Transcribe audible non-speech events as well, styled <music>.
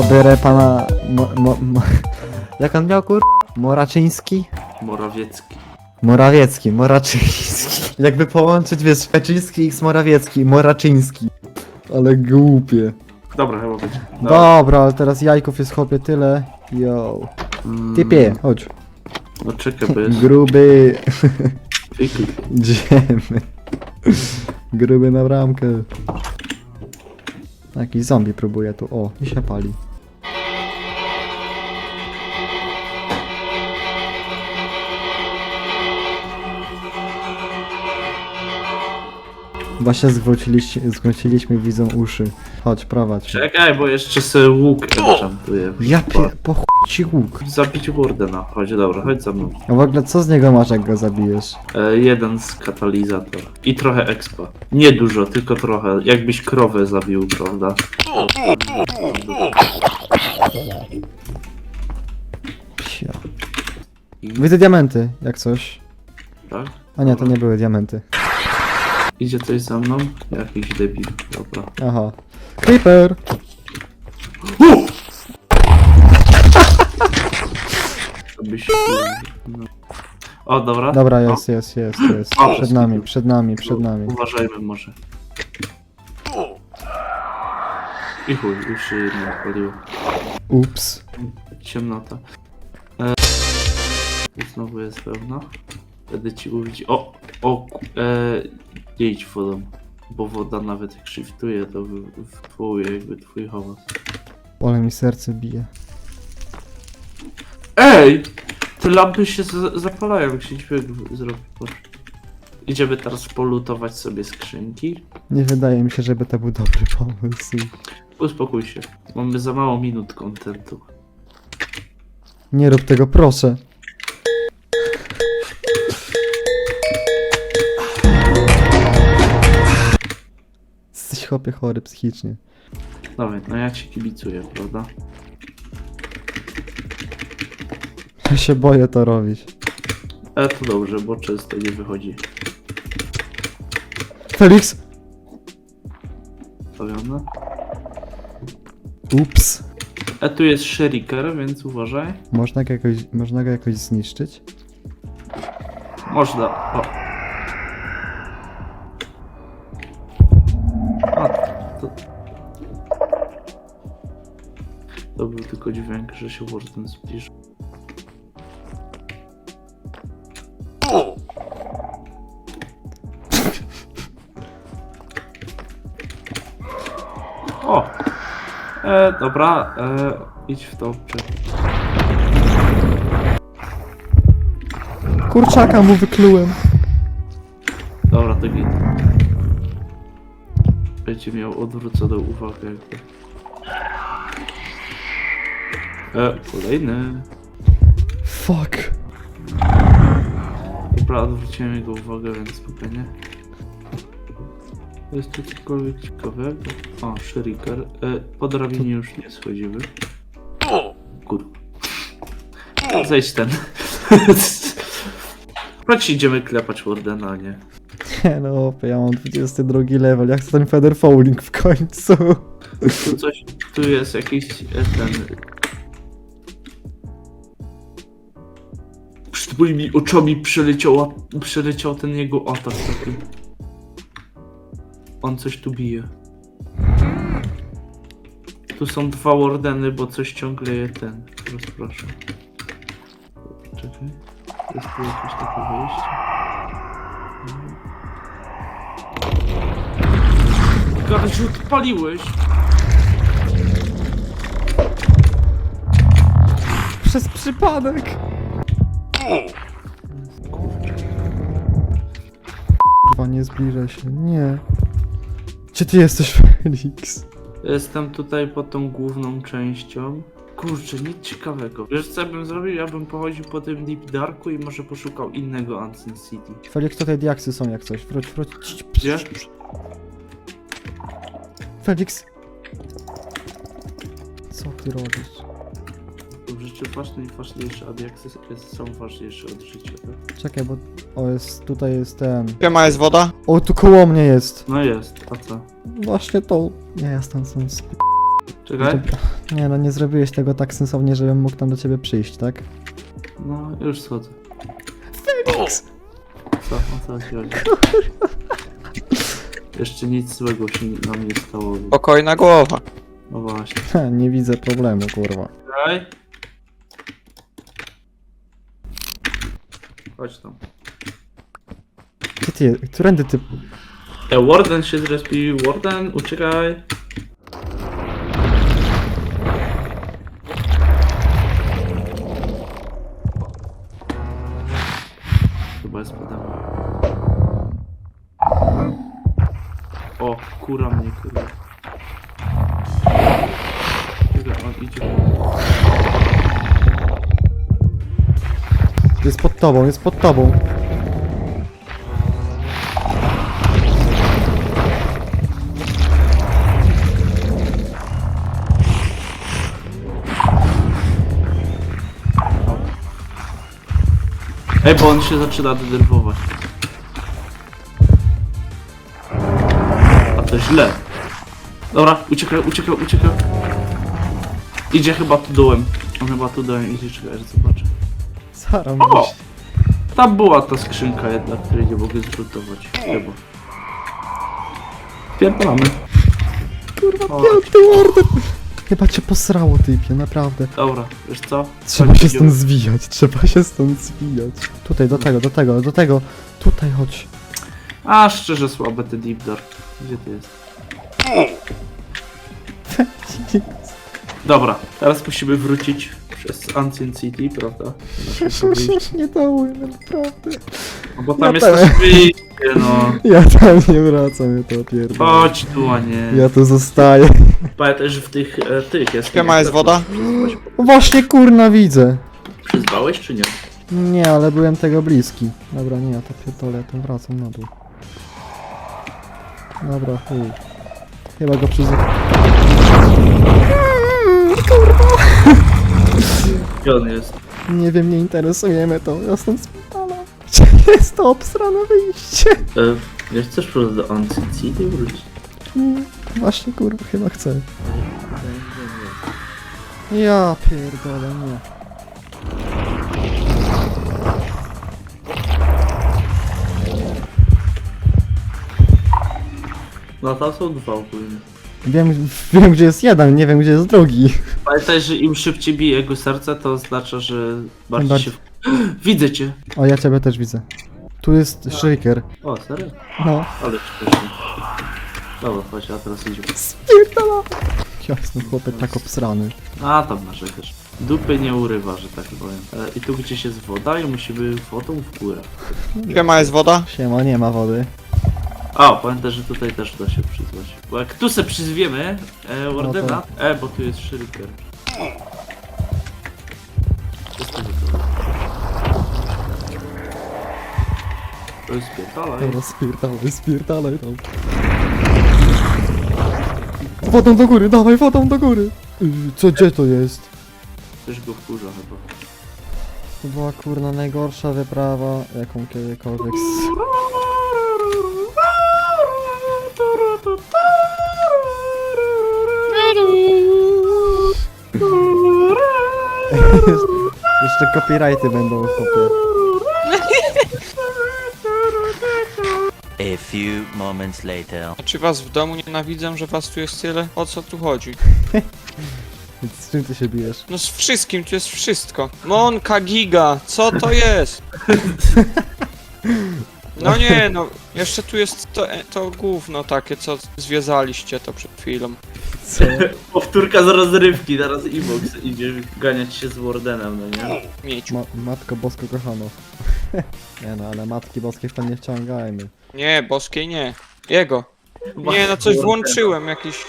Pobierę pana... Mo, mo, mo, <laughs> jak on miał kur... Moraczyński? Morawiecki. Morawiecki, Moraczyński. <laughs> Jakby połączyć, wiesz, Feczyński x Morawiecki, Moraczyński. Ale głupie. Dobra, chyba będzie. Dobra, ale teraz jajków jest chłopie tyle. Yo. Mm, Typie, chodź. No czekaj, bo jest... Gruby. Typy. <laughs> Idziemy. Gruby na bramkę. Jakiś zombie próbuje tu. O, i się pali. Właśnie zwróciliśmy, zwróciliśmy widzom uszy. Chodź, prowadź. Czekaj, bo jeszcze sobie łuk enchantuję. Ja pie... po chuj ci łuk. Zabić Wardena. Chodź, dobra, chodź za mną. A w ogóle co z niego masz, jak go zabijesz? E, jeden z katalizator. I trochę expa. Nie dużo, tylko trochę. Jakbyś krowę zabił, prawda? Psia. Widzę diamenty, jak coś. Tak? A nie, to nie były diamenty. Idzie coś za mną? Jakiś debil. Dobra. Aha. Creeper! Abyś... No. O, dobra. Dobra, jest, jest, jest, jest. O, Przed nami, przed nami, przed nami. Uważajmy może. I chuj, już się jedno odpaliło. Ups. Ciemnota. E... Znowu jest pełno. Będę ci mówić. O! O! ku- E... Idź wodą. Bo woda nawet jak shiftuje, to wy- wywołuje jakby twój hałas. Ale mi serce bije. Ej! Te lampy się za- zapalają, jak się dźwięk w- zrobi. Patrz. Idziemy teraz polutować sobie skrzynki. Nie wydaje mi się, żeby to był dobry pomysł. Uspokój się. Mamy za mało minut kontentu. Nie rób tego, proszę. Chłopie chory psychicznie. Dawaj, no ja ci kibicuję, prawda? Ja się boję to robić. Ale to dobrze, bo często nie wychodzi. Felix! Stawione. Ups. A tu jest shuriker, więc uważaj. Można go jakoś, można go jakoś zniszczyć? Można. O. To był tylko dźwięk, że się Warden zbliżył. O! E, dobra, e, idź w to. Kurczaka mu wyklułem. Dobra, to git. Będzie miał odwróconą uwagę jakby. E, kolejny. Fuck. Dobra, odwróciłem jego uwagę, więc spokojnie. Jest tu cokolwiek ciekawego? O, shuriker. E, po drabinie już nie schodzimy. Kurwa. Zejdź ten. <laughs> Chodź idziemy klepać Wardena, nie? Nie no, opie, ja mam 22 level, jak chcę ten feather falling w końcu. Tu coś, tu jest jakiś e, ten... Przed moimi oczami przeleciała, przeleciał ten jego atak taki. On coś tu bije. Tu są dwa wardeny, bo coś ciągle je ten rozprasza. Czekaj. Jest tu jakieś takie wejście? Gardziu, odpaliłeś! Przez przypadek. Kurwa, nie zbliżaj się, nie. Gdzie ty jesteś, Felix? Jestem tutaj pod tą główną częścią. Kurczę, nic ciekawego. Wiesz co ja bym zrobił? Ja bym pochodził po tym Deep Darku i może poszukał innego Ancient City. Felix, tutaj diaksy są jak coś. Wróć, wróć. Gdzie? Felix. Co ty robisz? W życiu ważne i ważniejsze, a jak są ważniejsze od życia, tak? Czekaj, bo... O, jest, tutaj jest ten... Siema, jest woda? O, tu koło mnie jest. No jest, a co? Właśnie to... Nie, ja stąd są sp... Czekaj. Nie no, nie zrobiłeś tego tak sensownie, żebym mógł tam do ciebie przyjść, tak? No, już schodzę. Felix! Co? O co ci chodzi? Jeszcze nic złego się nam nie stało. Spokojna głowa. No właśnie. Ha, <laughs> nie widzę problemu, kurwa. Czekaj. Chodź tam. Gdzie ty, którędy ty... E, Warden się zrespił. Warden, uciekaj. Chyba jest podane. O, kura mnie, kura. Czekaj, on idzie. Jest pod tobą, jest pod tobą. Ej, bo on się zaczyna denerwować. A to źle. Dobra, uciekaj, uciekaj, uciekaj. Idzie chyba tu dołem. On chyba tu dołem idzie, czekaj, że zobaczę. Sara O! mówisz. Tam była ta skrzynka jedna, której nie mogę zrzutować. Chyba. Pierdolamy. Kurwa, O. piąty Warden! Chyba cię posrało, typie, naprawdę. Dobra, wiesz co? Trzeba Chodź, się idziemy. stąd zwijać, trzeba się stąd zwijać. Tutaj, do tego, do tego, do tego. Tutaj chodź. A, szczerze słabe te Deep Dark. Gdzie ty jest? <laughs> Dobra, teraz musimy wrócić przez Ancient City, prawda? Już <laughs> nie dało, naprawdę. No bo Ja tam jest też. też wyjście, no. <laughs> Ja tam nie wracam, ja to pierdolę. Chodź tu, a nie. Ja tu zostaję. Pamiętaj, że w tych, e, tych jest... Siema, jest woda? <gasps> Właśnie kurna widzę. Przyzwałeś czy nie? Nie, ale byłem tego bliski. Dobra, nie, ja to pierdolę, ja tam wracam na dół. Dobra, chuj. Chyba go przyzwę. Gdzie on jest? Nie wiem, nie interesuje mnie to. Ja stąd spitalam. <laughs> Gdzie jest to obsrane wyjście? E, wiesz, chcesz po prostu do Ancient City wrócić? Mm, Właśnie kurwa, chyba chcę. Ja pierdolę, nie. No tam są dwa ogólnie. Wiem, wiem gdzie jest jeden, nie wiem gdzie jest drugi. Pamiętaj, że im szybciej bije jego serce, to oznacza, że bardziej bardziej- się... <gasps> Widzę cię! O, ja ciebie też widzę. Tu jest Shriker. O, serio? No. Ale śmiesznie. Dobra, chodź, a teraz idziemy. Spierdala! Ja jestem chłopie tak obsrany. A, tam narzekasz. Dupy nie urywa, że tak powiem. E, I tu gdzieś jest woda i musimy wodą w górę. Siema, jest woda? Siema, nie ma wody. A, pamiętaj, że tutaj też da się przyzwać. Bo jak tu se przyzwiemy e, Wardena... E, bo tu jest Shuriker. Jest to jest pierdolaj. Dobra, spierdalaj, spierdalaj tam. Wodą do góry, dawaj wodą do góry! Yy, Co, gdzie to jest? Coś go wkurza chyba. To była kurna najgorsza wyprawa, jaką kiedykolwiek... s- Jeszcze copyrighty będą chłopie. A few moments later. A czy was w domu nienawidzą, że was tu jest tyle? O co tu chodzi? Więc <laughs> Z czym ty się bijesz? No z wszystkim, tu jest wszystko. Monka giga, co to jest? No nie, no, jeszcze tu jest to, e, to gówno takie, co związaliście to przed chwilą. Co? <laughs> Powtórka z rozrywki, teraz Ibox idzie ganiać się z Wardenem, no nie? Ma Matko Bosko kochano. <laughs> nie no, ale Matki Boskie w to nie wciągajmy. Nie, boskiej nie. Jego. Nie, no coś włączyłem, jakiś